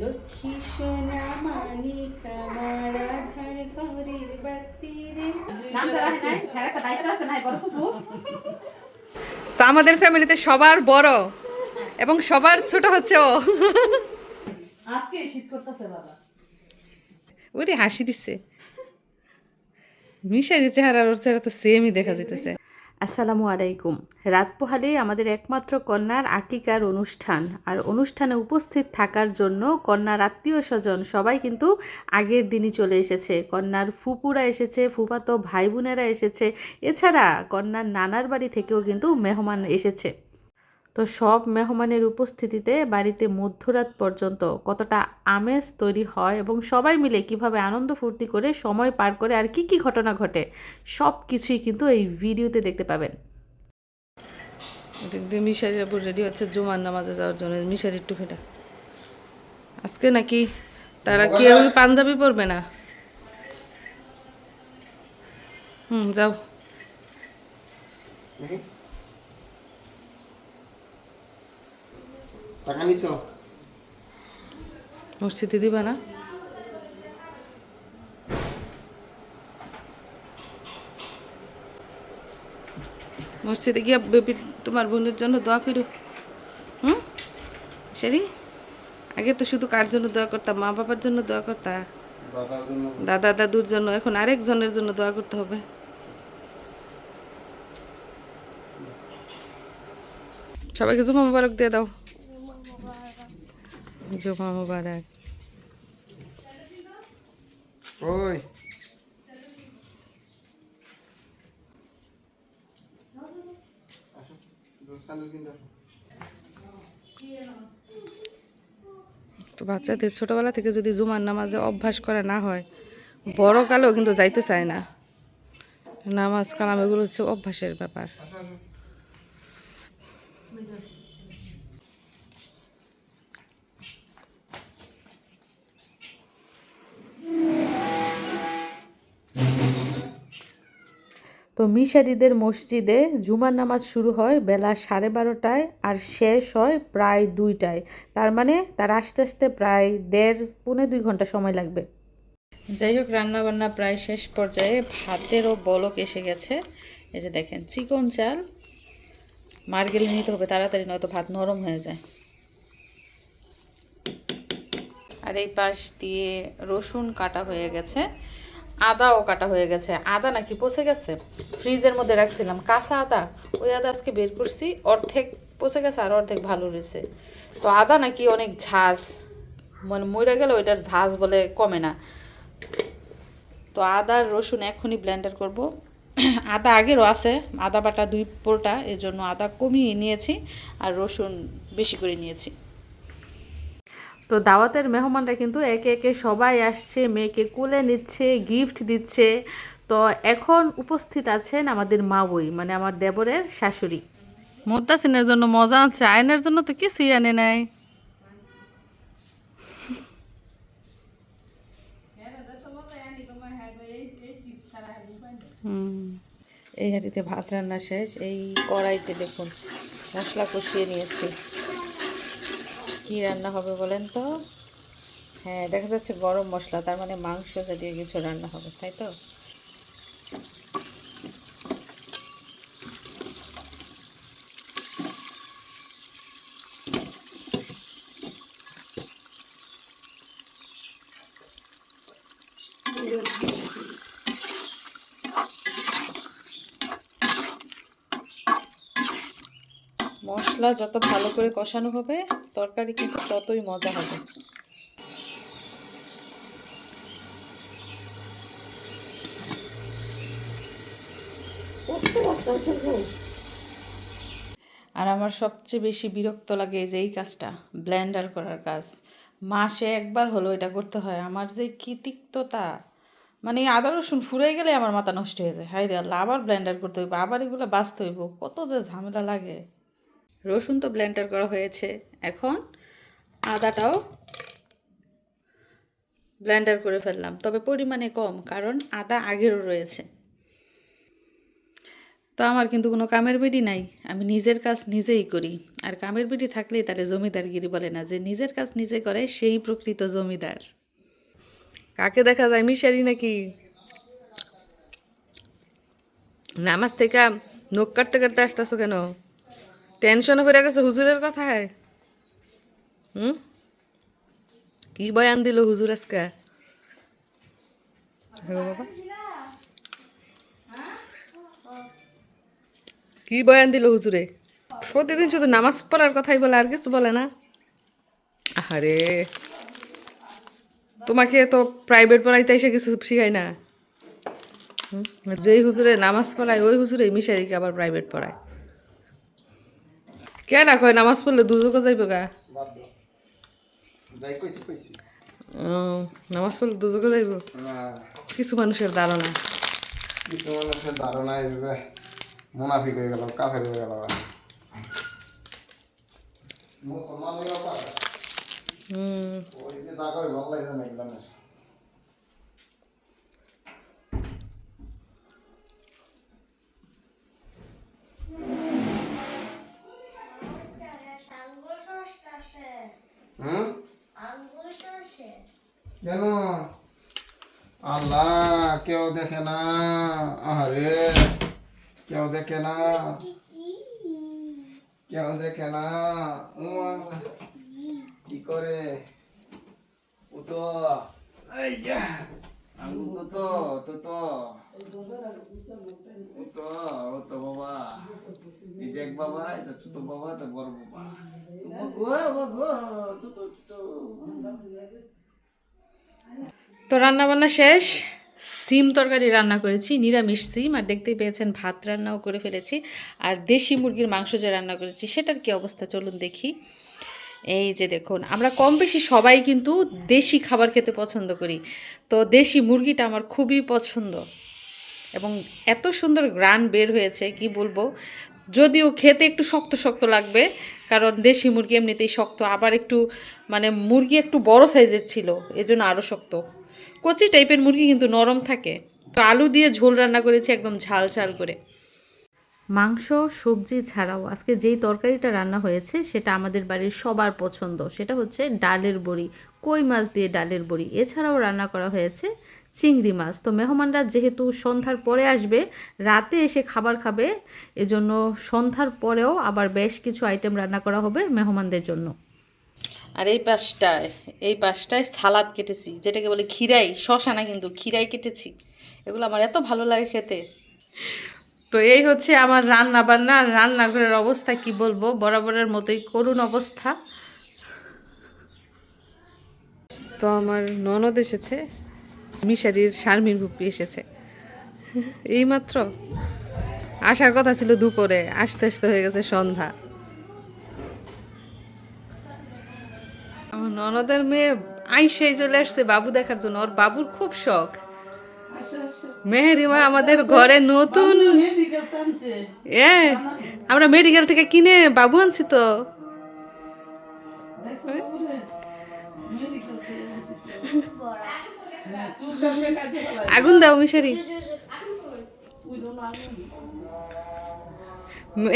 লক্ষ্মী সোনা মানিক আমার আধার ঘরের বাতি রে। নাম ধরা হয় নাই? হ্যাঁ একটা দায়িত্ব আছে নাই বড় ফুফু? তো আমাদের ফ্যামিলিতে সবার বড় এবং সবার ছোট হচ্ছে ও। আজকে শীত করতেছে বাবা। ওরে হাসি দিচ্ছে মিশারি চেহারা ওর চেহারা তো সেমই দেখা যেতেছে আসসালামু আলাইকুম। রাত পোহালে আমাদের একমাত্র কন্যার আকিকার অনুষ্ঠান। আর অনুষ্ঠানে উপস্থিত থাকার জন্য কন্যার আত্মীয় স্বজন সবাই কিন্তু আগের দিনই চলে এসেছে। কন্যার ফুপুরা এসেছে ফুপাতো ভাই বোনেরা এসেছে। এছাড়া কন্যার নানার বাড়ি থেকেও কিন্তু মেহমান এসেছে। তো সব মেহমানের উপস্থিতিতে বাড়িতে মধ্যরাত পর্যন্ত কতটা আমেজ তৈরি হয় এবং সবাই মিলে কীভাবে আনন্দ ফুর্তি করে সময় পার করে আর কি কি ঘটনা ঘটে সব কিছুই কিন্তু এই ভিডিওতে দেখতে পাবেন। মিশারির রেডি হচ্ছে জুমার নামাজে যাওয়ার জন্য। মিশারির টুপিটা আজকে নাকি তারা কেউ পাঞ্জাবি পরবে না? হুম যাও। টাকা নিছো? মসজিদে দিবা না? মসজিদে গিয়ে বেবি তোমার বোনের জন্য দোয়া করো। হুম? সেরি? আগে তো শুধু কার জন্য দোয়া করতাম মা বাবার জন্য দোয়া করতা? দাদা দাদুর জন্য এখন আরেকজনের জন্য দোয়া করতে হবে। সবাইকে জুমা মুবারক দিয়ে দাও। জুমা মুবারক। ওই। তো বাচ্চাদের ছোটবেলা থেকে যদি জুমার নামাজে অভ্যাস করা না হয় বড় কালেও কিন্তু যাইতে চায় না। নামাজ কালাম এগুলো হচ্ছে অভ্যাসের ব্যাপার। তো মিশারিদের মসজিদে জুমার নামাজ শুরু হয় বেলা সাড়ে বারোটায় আর শেষ হয় প্রায় দুইটায়। তার মানে তার আস্তে আস্তে প্রায় দেড়, পৌনে দুই ঘণ্টা সময় লাগবে। যাই হোক, রান্নাবান্না প্রায় শেষ পর্যায়ে ভাতেরও বলক এসে গেছে। এই যে দেখেন, চিকন চাল। মার গেলে নিতে হবে তাড়াতাড়ি, নয়তো ভাত নরম হয়ে যায়। আর এই পাশ দিয়ে রসুন কাটা হয়ে গেছে। আদাও কাটা হয়ে গেছে। আদা নাকি পচে গেছে? ফ্রিজের মধ্যে রাখছিলাম। কাঁচা আদা। ওই আদা আজকে বের করছি। অর্ধেক পচে গেছে আর অর্ধেক ভালো রয়েছে তো আদা নাকি অনেক ঝাঁজ। মানে মরে গেলে ওইটার ঝাঁজ বলে কমে না। তো আদা আর রসুন এখনই ব্লেন্ডার করব। আদা আগেরও আছে। আদা বাটা দুই পোলটা। এজন্য আদা কমিয়ে নিয়েছি। আর রসুন বেশি করে নিয়েছি। তো দাওয়াতের মেহমানরা কিন্তু একে একে সবাই আসছে মেয়েকে কোলে নিচ্ছে গিফট দিচ্ছে। তো এখন উপস্থিত আছেন আমাদের মা বই মানে আমার দেবরের শাশুড়ি। মোদ্দাসিনের জন্য মজা আছে আয়নের জন্য তো কিছুই আনে নাই। হুম। এই হাঁড়িতে ভাত রান্না শেষ এই কড়াইতে দেখুন মশলা কষিয়ে নিয়েছি। কি রান্না হবে বলেন তো? হ্যাঁ দেখা যাচ্ছে গরম মশলা, তার মানে মাংস জাতীয় কিছু রান্না হবে, তাই তো? মশলা যত ভালো করে কষানো হবে, তরকারি কিন্তু ততই মজা হবে। আর আমার সবচেয়ে বেশি বিরক্ত লাগে যে এই কাজটা, ব্লেন্ডার করার কাজ। মাসে একবার হলো এটা করতে হয়। আমার যে কি তিক্ততা। মানে আদা, রসুন ফুরে গেলে আমার মাথা নষ্ট হয়ে যায়। হাই রে আল্লাহ, আবার ব্লেন্ডার করতে হইব, আবার এগুলো বাঁচতে হইব। কত যে ঝামেলা লাগে। রসুন তো ব্লেন্ডার করা হয়েছে। এখন আদাটাও ব্লেন্ডার করে ফেললাম। তবে পরিমাণে কম, কারণ আদা আগেরও রয়েছে। তো আমার কিন্তু কোনো কামের বিড়ি নাই। আমি নিজের কাজ নিজেই করি। আর কামের বিড়ি থাকলেই তাহলে জমিদারগিরি বলে না। যে নিজের কাজ নিজে করে, সেই প্রকৃত জমিদার। কাকে দেখা যায়, মিশারি নাকি? নামাজ থেকে নখ কাটতে কাটতে আসতেছো কেন? টেনশনে পড়ে গেছে, হুজুরের কথায়। হুম? কি বয়ান দিল হুজুর আজকে? হ্যাঁ কি বয়ান দিল হুজুরে? প্রতিদিন শুধু নামাজ পড়ার কথাই বলে, আর কিছু বলে না। আরে তোমাকে তো প্রাইভেট পড়াইতে এসে কিছু শিখায় না? যেই হুজুরে নামাজ পড়ায়, ওই হুজুরে মিশারিকে আবার প্রাইভেট পড়ায়? কে না কয়? নামাজ পড়লে দুজকে যাইব গা। নামাজ পড়লে দুজকে যাইব? কিছু মানুষের ধারণা। কিছু মানুষের ধারণা মুনাফিক হয়ে গেল কাফের হয়ে গেল। মুসলমান হয়ে গেল হুম। ওই যে জায়গা ভালো লাগছে না কেন আল্লাহ, কেউ দেখে না। আরে কেউ দেখে না। কেউ দেখে না। কি করে? উতো তো তো তো উতো উতো বাবা। এই দেখ বাবা এটা ছোট বাবা এটা বড় বাবা। গো গো তো রান্নাবান্না শেষ। সিম তরকারি রান্না করেছি, নিরামিষ সিম, আর দেখতেই পেয়েছেন ভাত রান্নাও করে ফেলেছি, আর দেশি মুরগির মাংস যে রান্না করেছি, সেটার কি অবস্থা চলুন দেখি। এই যে দেখুন, আমরা কম বেশি সবাই কিন্তু দেশি খাবার খেতে পছন্দ করি। তো দেশি মুরগিটা আমার খুবই পছন্দ। এবং এত সুন্দর গ্রান বের হয়েছে, কি বলব? যদিও খেতে একটু শক্ত শক্ত লাগবে কারণ দেশি মুরগি এমনিতেই শক্ত, আবার একটু মানে মুরগি একটু বড় সাইজের ছিল, এজন্য আরও শক্ত। কচি টাইপের মুরগি কিন্তু নরম থাকে। তো আলু দিয়ে ঝোল রান্না করেছি একদম ঝাল ঝাল করে। মাংস, সবজি ছাড়াও আজকে যেই তরকারিটা রান্না হয়েছে, সেটা আমাদের বাড়ির সবার পছন্দ। সেটা হচ্ছে ডালের বড়ি, কই মাছ দিয়ে ডালের বড়ি, এছাড়াও রান্না করা হয়েছে চিংড়ি মাছ। তো মেহমানরা যেহেতু সন্ধ্যার পরে আসবে রাতে এসে খাবার খাবে এজন্য সন্ধ্যার পরেও আবার বেশ কিছু আইটেম রান্না করা হবে মেহমানদের জন্য। আর এই পাশটায় এই পাশটায় সালাদ কেটেছি যেটাকে বলে খিরাই শশা না কিন্তু খিরাই কেটেছি। এগুলো আমার এত ভালো লাগে খেতে। তো এই হচ্ছে আমার রান্না বান্না আর রান্নাঘরের অবস্থা কি বলব? বরাবরের মতোই করুণ অবস্থা। তো আমার ননদ এসেছে। মিশারির শারমিন ভুপি এসেছে। এইমাত্র আসার কথা ছিল দুপুরে আসতে আসতে হয়ে গেছে সন্ধ্যা। আমার ননদের মেয়ে আইসাই চলে আসছে বাবু দেখার জন্য। ওর বাবুর খুব শখ। মেহেরিমা আমাদের ঘরে নতুন এ আমরা মেডিকেল থেকে কিনে বাবু আনছি তো। আগুন দাও মিশারি।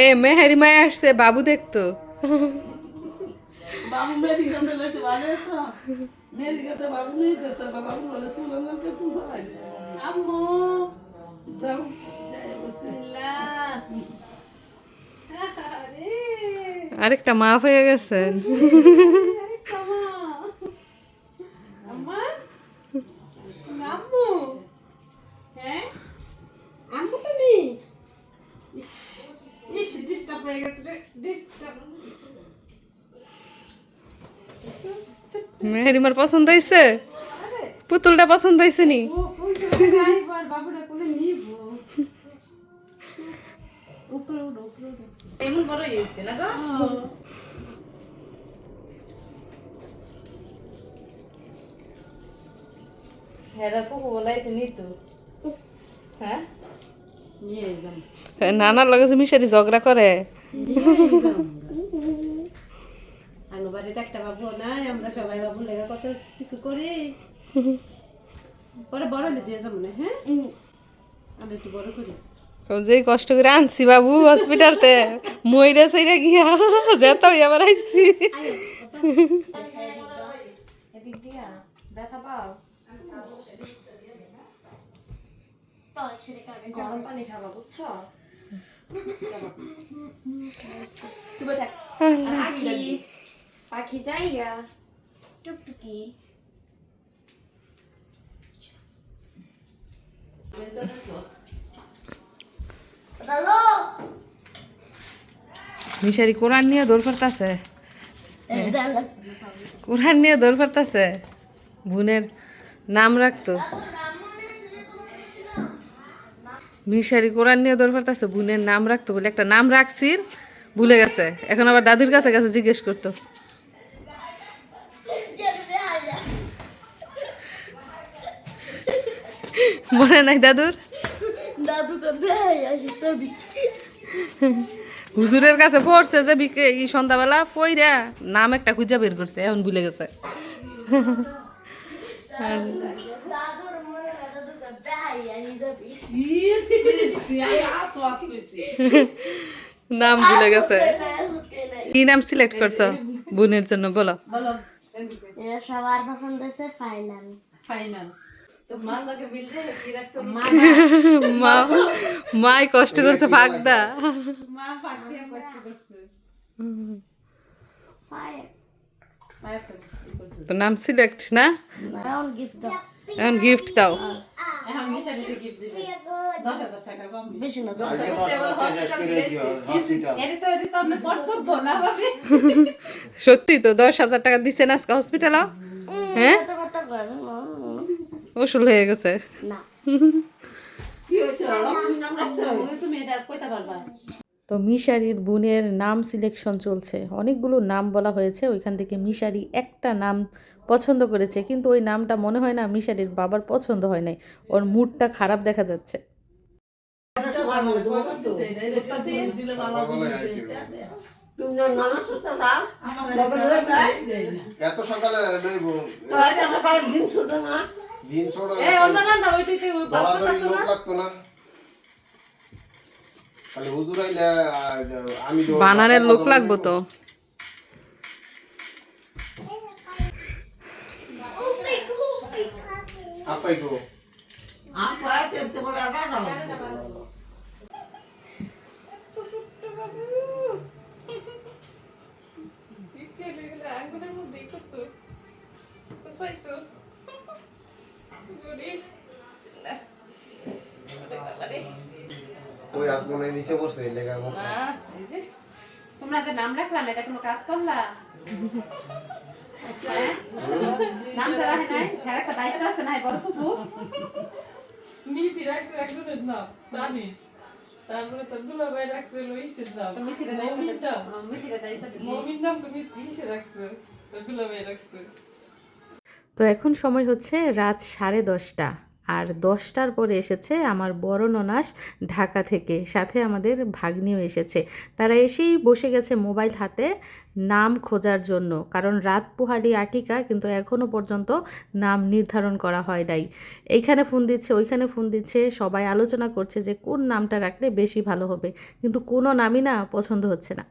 এ মেহেরিমা আসছে বাবু দেখতো। বাবু মেডিকেল লইছে ভালো আছো মেডিকেল বাবু নিয়েছে তো বাবু বলে সুলঙ্গের কাছে ভাই। আম্মু যাও। বিসমিল্লাহ আরেকটা মাফ হয়ে গেছেন আম্মু। হ্যাঁ? আম্মু তুমি? ইস, ডিস্টার্ব হয়ে গেছে রে ডিস্টার্ব মেহেরিমার পছন্দ হয়েছে পুতুলটা পছন্দ হয়েছে নি? এমন বড় হয়েছে না গো? হ্যাঁ পুকু বলাইছে নিতু। হ্যাঁ? নানার লগে যে মিশারি ঝগড়া করে। বাড়িতে একটা বাবু নাই আমরা সবাই বাবুর লেগা কত কিছু করি। পরে বড় হলে দিয়ে যাব না হ্যাঁ? আমরা একটু বড় করি। যেই কষ্ট করে আনছি বাবু হসপিটালতে মইরা সইরা গিয়া যেত আবার আইছি। এদিক দিয়া ব্যথা পাও গরম পানি খাবা বুঝছ? পাখি। পাখি যাইয়া টুকটুকি। মিশারি কোরআন নিয়ে দৌড় করতেছে? কোরআন নিয়ে দৌড় করতেছে? বোনের নাম রাখতো। মিশারি কোরআন নিয়ে দৌড় করতেছে বোনের নাম রাখতো বলে একটা নাম রাখছি ভুলে গেছে। এখন আবার দাদির কাছে কাছে জিজ্ঞেস করতো। মনে নাই দাদুর? হুজুরের কাছে পড়ছে যে এই সন্ধ্যাবেলা ফইরা নাম একটা খুঁজা বের করছে, এখন ভুলে গেছে ইস, ইস, আই আসওয়াত কইছি। নাম ভুলে গেছে কি নাম সিলেক্ট করছ? বোনের জন্য বলো। সবার পছন্দ হচ্ছে ফাইনাল ফাইনাল। মা মাই কষ্ট করছে ফাঁকদা। তো তো নাম সিলেক্ট না? এখন গিফট দাও। বেশি না? সত্যি তো দশ হাজার টাকা দিচ্ছেন আজকে হসপিটাল হ্যাঁ কত কত ওষুধ হয়ে গেছে। তো মিশারির বোনের নাম সিলেকশন চলছে। অনেকগুলো নাম বলা হয়েছে ওইখান থেকে মিশারি একটা নাম পছন্দ করেছে কিন্তু ওই নামটা মনে হয় না মিশারির বাবার পছন্দ হয় নাই। ওর মুডটা খারাপ দেখা যাচ্ছে। এত সকালে সকালে? দিন ছোট না। দিন ছোট লোক লাগতো না। বানারের লোক লাগবো তো। ওই নিচে লেখা মশা তোমরা যে নাম রাখলাম এটা কোনো কাজ করলা? হ্যাঁ? নাম হয় নাই হ্যাঁ একটা দায়িত্ব আছে নাই বড় ফুফু। মিথি রাখছে একজনের নাম জানিস তারপরে তো দুলাভাই রাখছে লইসের নাম। তো দায়িত্ব নাম দায়িত্ব রাখছে তো দুলাভাই রাখছে। তো এখন সময় হচ্ছে রাত সাড়ে দশটা। আর দশটার পরে এসেছে আমার বড় ননাস ঢাকা থেকে, সাথে আমাদের ভাগ্নিও এসেছে। তারা এসেই বসে গেছে মোবাইল হাতে নাম খোঁজার জন্য, কারণ রাত পোহালি আটিকা কিন্তু এখনও পর্যন্ত নাম নির্ধারণ করা হয় নাই। এইখানে ফোন দিচ্ছে, ওইখানে ফোন দিচ্ছে, সবাই আলোচনা করছে যে কোন নামটা রাখলে বেশি ভালো হবে, কিন্তু কোনো নামই না পছন্দ হচ্ছে না।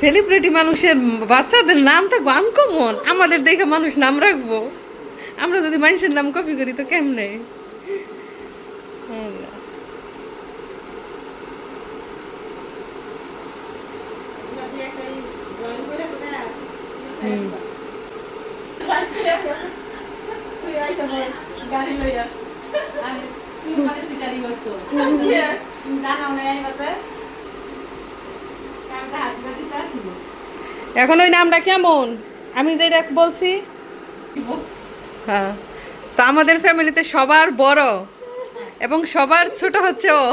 সেলিব্রিটি মানুষের বাচ্চাদের নাম থাকব আনকমন আমাদের দেখে মানুষ নাম রাখব। আমরা যদি মানুষের নাম কপি করি তো কেমনে মানে আসিব। এখন ওই নামটা কেমন আমি যেটা বলছি হ্যাঁ। তো আমাদের ফ্যামিলিতে সবার বড় এবং সবার ছোট হচ্ছে ও।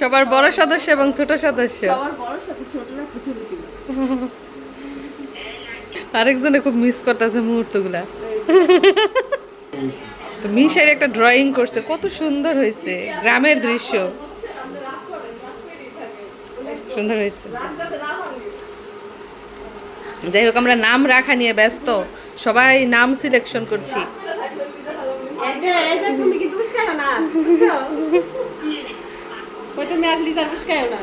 সবার বড় সদস্য এবং ছোট সদস্য। আরেকজনে খুব মিস করতেছে মুহূর্তগুলা। তো মিশারি একটা ড্রয়িং করছে কত সুন্দর হয়েছে গ্রামের দৃশ্য। সুন্দর হয়েছে। যাই হোক আমরা নাম রাখা নিয়ে ব্যস্ত। সবাই নাম সিলেকশন করছি। এই যে এই যে তুমি কিন্তু উস্কায়ো না? বুঝছ? ওই তুমি আর লিজার উস্কায়ো না?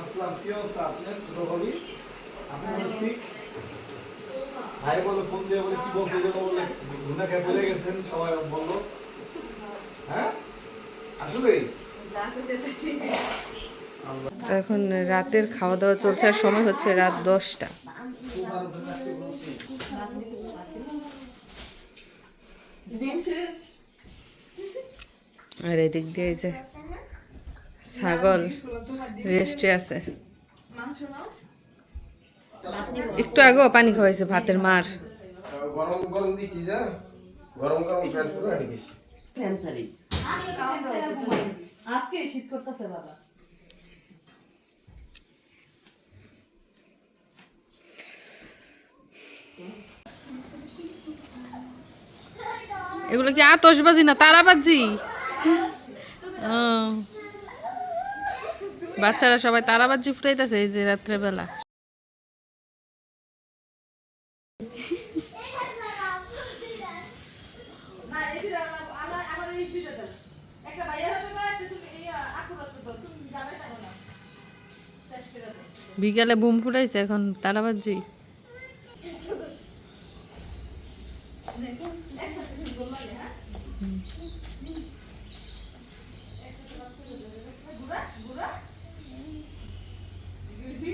আসসালাম কি অবস্থা আপনার? ছোট ভাবি আপনি বলে sick? ভাই বলে ফোন দিয়ে বলে কি বলছে যে বলে গুনা খেয়ে পড়ে গেছেন সবাই বলল। হ্যাঁ? আসলে এখন রাতের খাওয়া দাওয়া চলছে আর সময় হচ্ছে রাত দশটা। আর এদিক দিয়ে যে ছাগল রেস্টে আছে। একটু আগেও পানি খাওয়াইছে ভাতের মার। গরম গরম দিছি যা? গরম গরম ফ্যান শুরু গেছে ফ্যান আজকে শীত করতেছে বাবা। এগুলো কি আতসবাজি না তারাবাজি। বাচ্চারা সবাই তারাবাজি ফুটাইতেছে এই যে রাত্রেবেলা। বিকালে বুম ফুটাইছে, এখন তারাবাজি কই গেলে চুল হলাই দাও লাগে চুলের চুলে রাহা দিছে হ্যাঁ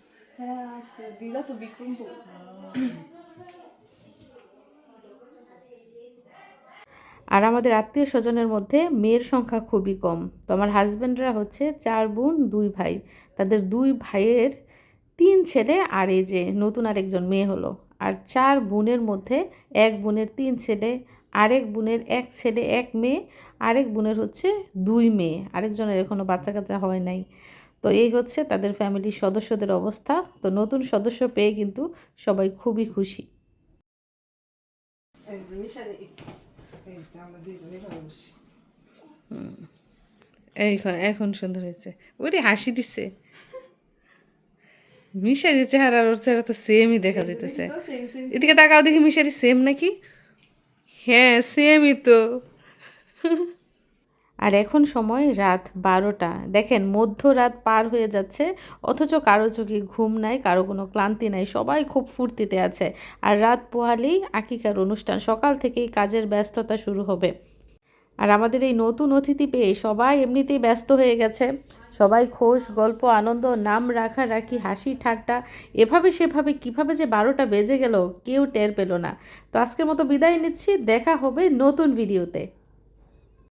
তো আর আমাদের আত্মীয় স্বজনের মধ্যে মেয়ের সংখ্যা খুবই কম। তো আমার হাজব্যান্ডরা হচ্ছে চার বোন, দুই ভাই। তাদের দুই ভাইয়ের তিন ছেলে আর এই যে নতুন আরেকজন মেয়ে হলো। আর চার বোনের মধ্যে এক বোনের তিন ছেলে, আরেক বোনের এক ছেলে, এক মেয়ে, আরেক বোনের হচ্ছে দুই মেয়ে। আরেকজনের এখনও বাচ্চা কাচ্চা হয় নাই। তো এই হচ্ছে তাদের ফ্যামিলির সদস্যদের অবস্থা। তো নতুন সদস্য পেয়ে কিন্তু সবাই খুবই খুশি। এই এখন সুন্দর হয়েছে। ওরে হাসি দিছে। মিশারির চেহারা আর ওর চেহারা তো সেমই দেখা যাইতেছে। এদিকে তাকাও দেখি মিশারি সেম নাকি? হ্যাঁ সেমই তো। আর এখন সময় রাত বারোটা। দেখেন, মধ্যরাত পার হয়ে যাচ্ছে, অথচ কারও চোখে ঘুম নাই, কারও কোনো ক্লান্তি নাই, সবাই খুব ফুর্তিতে আছে। আর রাত পোহালেই আকিকার অনুষ্ঠান, সকাল থেকেই কাজের ব্যস্ততা শুরু হবে। আর আমাদের এই নতুন অতিথি পেয়ে সবাই এমনিতেই ব্যস্ত হয়ে গেছে। সবাই খোশ, গল্প, আনন্দ, নাম রাখা রাখি, হাসি, ঠাট্টা, এভাবে সেভাবে কীভাবে যে বারোটা বেজে গেল, কেউ টের পেল না। তো আজকের মতো বিদায় নিচ্ছি, দেখা হবে নতুন ভিডিওতে